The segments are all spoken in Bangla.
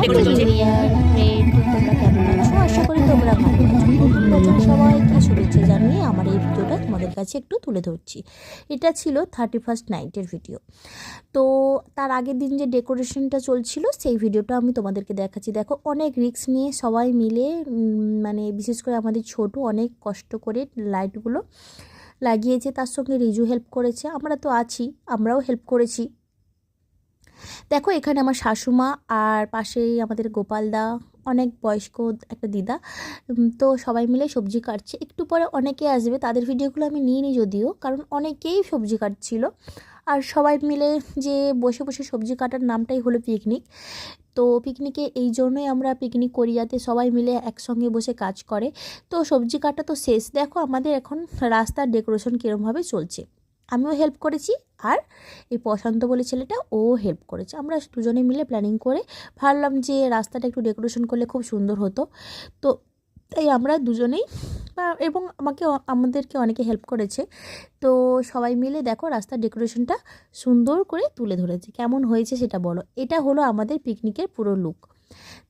তোমরা কেমন আছো? আশা করি তোমরা ভালো নতুন সবাইকে শুভেচ্ছা জানিয়ে আমার এই ভিডিওটা তোমাদের কাছে একটু তুলে ধরছি। এটা ছিল থার্টি ফার্স্ট নাইটের ভিডিও তো তার আগের দিন যে ডেকোরেশনটা চলছিল সেই ভিডিওটা আমি তোমাদেরকে দেখাচ্ছি। দেখো অনেক রিস্ক নিয়ে সবাই মিলে মানে বিশেষ করে আমাদের ছোট অনেক কষ্ট করে লাইটগুলো লাগিয়েছে। তার সঙ্গে রিজু হেল্প করেছে। আমরা তো আছি আমরাও হেল্প করেছি। দেখো, এখানে আমার শাশুমা আর পাশেই আমাদের গোপালদা, অনেক বয়স্ক একটা দিদা। তো সবাই মিলে সবজি কাটছে। একটু পরে অনেকে আসবে, তাদের ভিডিওগুলো আমি নিইনি যদিও, কারণ অনেকেই সবজি কাটছিল। আর সবাই মিলে যে বসে বসে সবজি কাটার নামটাই হলো পিকনিক। তো পিকনিকে এই জন্যই আমরা পিকনিক করি, যাতে সবাই মিলে একসঙ্গে বসে কাজ করে। তো সবজি কাটা তো শেষ। দেখো, আমাদের এখন রাস্তার ডেকোরেশন কীরমভাবে চলছে। আমিও হেল্প করেছি আর এই প্রশান্ত বলে ছেলেটা ও হেল্প করেছে। আমরা দুজনে মিলে প্ল্যানিং করে ভাবলাম যে রাস্তাটা একটু ডেকোরেশন করলে খুব সুন্দর হতো। তো তাই আমরা দুজনেই এবং আমাকে আমাদেরকে অনেকে হেল্প করেছে। তো সবাই মিলে দেখো রাস্তার ডেকোরেশনটা সুন্দর করে তুলে ধরেছে। কেমন হয়েছে সেটা বলো। এটা হলো আমাদের পিকনিকের পুরো লুক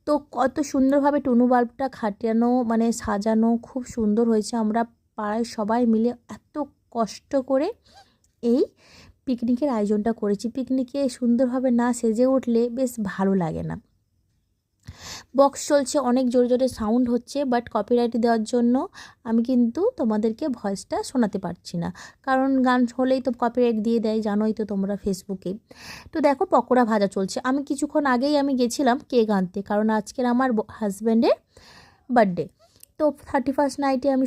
তো কত সুন্দরভাবে টুনু বাল্বটা খাটানো মানে সাজানো, খুব সুন্দর হয়েছে। আমরা পাড়ায় সবাই মিলে এত কষ্ট করে এই পিকনিকের আয়োজনটা করেছি। পিকনিকে সুন্দরভাবে না সেজে উঠলে বেশ ভালো লাগে না। বক্স চলছে, অনেক জোরে জোরে সাউন্ড হচ্ছে, বাট কপিরাইট দেওয়ার জন্য আমি কিন্তু তোমাদেরকে ভয়েসটা শোনাতে পারছি না। কারণ গান হলেই তো কপিরাইট দিয়ে দেয়, জানোই তো তোমরা ফেসবুকে তো দেখো পকোড়া ভাজা চলছে। আমি কিছুক্ষণ আগেই আমি গেছিলাম কেক আনতে, কারণ আজকের আমার হাজব্যান্ডের বার্থডে তো থার্টি ফার্স্ট নাইটে আমি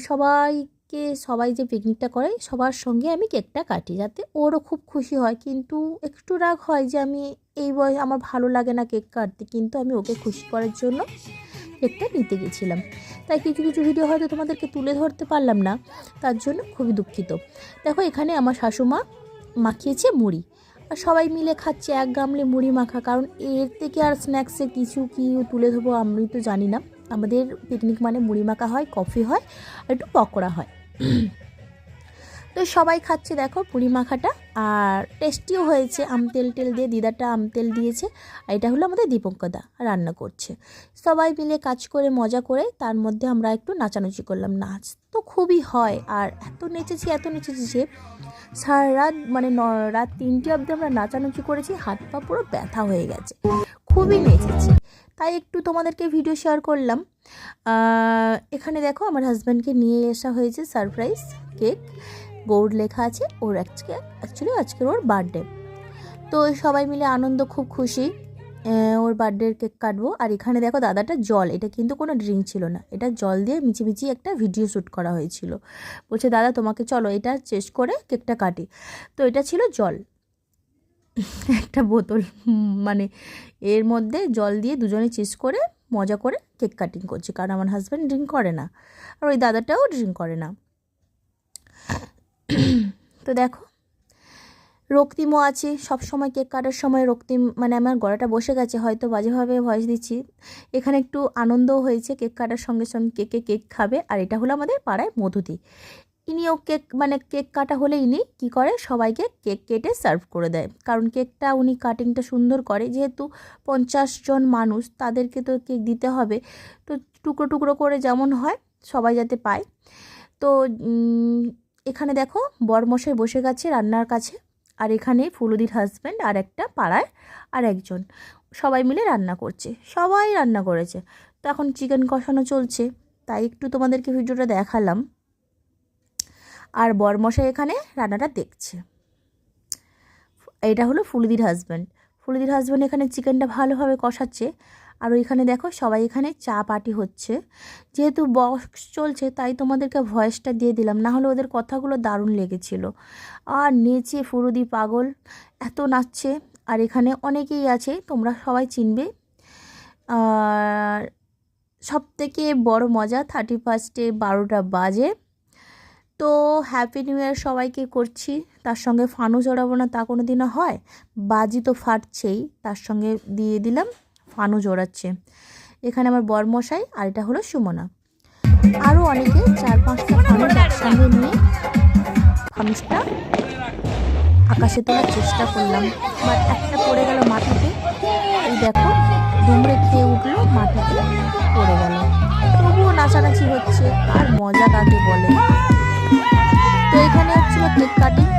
সবাইকে সবাই যে পিকনিকটা করে, সবার সঙ্গে আমি কেকটা কাটি যাতে ওরও খুব খুশি হয়। কিন্তু একটু রাগ হয় যে আমি এই বয়স, আমার ভালো লাগে না কেক কাটতে। কিন্তু আমি ওকে খুশি করার জন্য কেকটা নিতে গেছিলাম। তাই কিছু কিছু ভিডিও হয়তো তোমাদেরকে তুলে ধরতে পারলাম না। তার জন্য খুবই দুঃখিত। দেখো, এখানে আমার শাশুমা মাখিয়েছে মুড়ি। আর সবাই মিলে খাচ্ছে, এক গামলে মুড়ি মাখা। কারণ এর থেকে আর স্ন্যাক্সে কিছু কি তুলে ধরবো আমি তো জানি না। আমাদের পিকনিক মানে মুড়ি মাখা হয় কফি হয়, আর একটু পকোড়া হয়। তো সবাই খাচ্ছে, দেখো, পুরি মাখাটা, আর টেস্টিও হয়েছে। আমতেল টেল দিয়ে দিদাটা আমতেল দিয়েছে, আর এটা হলো আমাদের দীপঙ্কদা রান্না করছে। সবাই মিলে কাজ করে, মজা করে, তার মধ্যে আমরা একটু নাচানাচি করলাম। নাচ তো খুবই হয়, আর এত নেচেছি এত নেচেছি যে সারা রাত মানে রাত তিনটে অবধি আমরা নাচানাচি করেছি, হাত পা পুরো ব্যথা হয়ে গেছে। খুবই নেচেছি। তাই একটু তোমাদেরকে ভিডিও শেয়ার করলাম। এখানে দেখো আমার হাজব্যান্ডকে নিয়ে আসা হয়েছে সারপ্রাইজ কেক বোর্ড লেখা আছে, ওর আজকে অ্যাকচুয়ালি আজকের ওর বার্থডে তো সবাই মিলে আনন্দ, খুব খুশি ওর বার্থডের কেক কাটবো। আর এখানে দেখো দাদাটা জল, এটা কিন্তু কোনো ড্রিঙ্ক ছিল না। এটা জল দিয়ে মিচি মিচি একটা ভিডিও শ্যুট করা হয়েছিল। বলছে, দাদা, তোমাকে চলো এটা চেস করে কেকটা কাটি। তো এটা ছিল জল। একটা বোতল মানে এর মধ্যে জল দিয়ে দুজনে চেস করে মজা করে কেক কাটিং করছে, কারণ আমার হাজব্যান্ড ড্রিঙ্ক করে না আর ওই দাদাটাও ড্রিঙ্ক করে না। তো দেখো, রক্তিমও আছে, সব সময় কেক কাটার সময় রক্তিম মানে আমার গলাটা বসে গেছে, হয়তো বাজেভাবে ভয়েস দিচ্ছি। এখানে একটু আনন্দও হয়েছে, কেক কাটার সঙ্গে সঙ্গে কেকে কেক খাবে, আর এটা হলো আমাদের পাড়ায় মধুদি। ইনিও কেক মানে কেক কাটা হলে ইনি কী করে? সবাইকে কেক কেটে সার্ভ করে দেয়। কারণ কেকটা উনি কাটিংটা সুন্দর করে। যেহেতু পঞ্চাশ জন মানুষ, তাদেরকে তো কেক দিতে হবে। তো টুকরো টুকরো করে যেমন হয়, সবাই যাতে পায়। তো এখানে দেখো, বরমশাই বসে গেছে রান্নার কাছে। আর এখানে ফুলুদির হাজব্যান্ড আর একটা পাড়ায় আর একজন সবাই মিলে রান্না করছে। সবাই রান্না করেছে। তো এখন চিকেন কষানো চলছে। তাই একটু তোমাদেরকে ভিডিওটা দেখালাম। আর বরমশাই এখানে রান্নাটা দেখছে। এটা হলো ফুলুদির হাজব্যান্ড ফুলুদির হাজব্যান্ড এখানে চিকেনটা ভালোভাবে কষাচ্ছে। আর ওইখানে দেখো সবাই এখানে চা পার্টি হচ্ছে। যেহেতু বক্স চলছে, তাই তোমাদেরকে ভয়েসটা দিয়ে দিলাম। না হলে ওদের কথাগুলো দারুণ লেগেছিল। আর নেচে ফুরুদি পাগল, এত নাচছে। আর এখানে অনেকেই আছে, তোমরা সবাই চিনবে। আর সব থেকে বড় মজা থার্টি ফার্স্টে বারোটা বাজে। তো হ্যাপি নিউ ইয়ার সবাইকে করছি। তার সঙ্গে ফানু জড়াবো না তা কোনো দিনও হয়। বাজি তো ফাটছেই তার সঙ্গে দিয়ে দিলাম ফানু জোড়াচ্ছে। এখানে আমার বরমশাই আর এটা হলো সুমনা। আরও অনেকে চার পাঁচটা ফানুস একসঙ্গে নিয়ে ফানুসটা আকাশে তোলার চেষ্টা করলাম। বাট একটা পড়ে গেল মাটিতে এই দেখো দুমড়ে খেয়ে উঠল মাটিতে পড়ে গেল। তবুও নাচানাচি হচ্ছে আর মজা কাকে বলে? এখানে হচ্ছিল কেক কাটিং